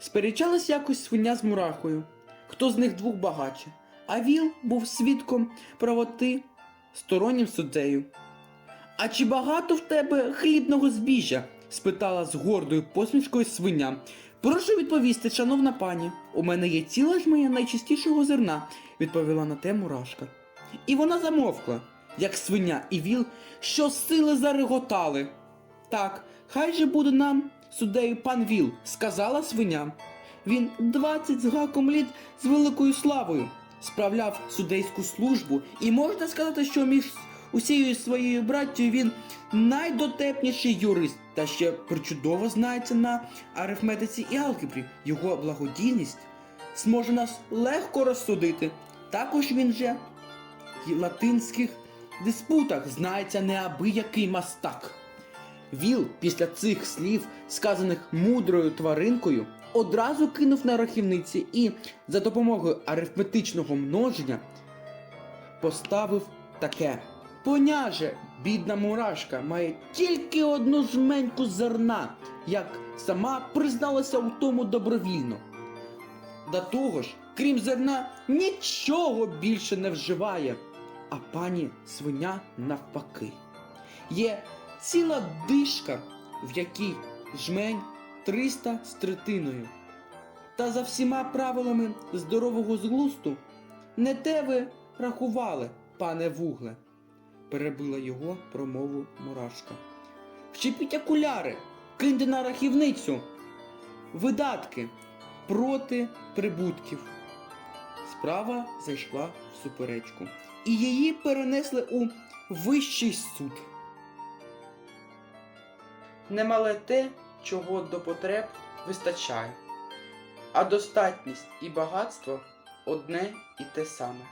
Сперечалась якось свиня з мурахою, хто з них двох багаче, а віл був свідком правоти стороннім суддею. А чи багато в тебе хлібного збіжжя? спитала з гордою посмішкою свиня. Прошу відповісти, шановна пані, у мене є ціла жменя найчистішого зерна, відповіла на те мурашка. І вона замовкла, як свиня і віл, що сили зареготали. Так, хай же буде нам суддею пан Віл, сказала свиня. Він двадцять з гаком літ з великою славою справляв судейську службу, і можна сказати, що між усією своєю браттю він найдотепніший юрист, та ще причудово знається на арифметиці і алгебрі. Його благодійність зможе нас легко розсудити. Також він же в латинських диспутах знається неабиякий мастак. Віл після цих слів, сказаних мудрою тваринкою, одразу кинув на рахівниці і за допомогою арифметичного множення поставив таке. Поняже, бідна мурашка має тільки одну жменьку зерна, як сама призналася у тому добровільно. До того ж, крім зерна, нічого більше не вживає. А пані свиня навпаки. Є ціла дишка, в якій жмень 300 з третиною. Та за всіма правилами здорового зглусту не те ви рахували, пане вугле, перебила його промову мурашка. Вчепіть окуляри, киньте на рахівницю. Видатки проти прибутків. Справа зайшла в суперечку, і її перенесли у вищий суд. Немале те, чого до потреб вистачає, а достатність і багатство одне і те саме.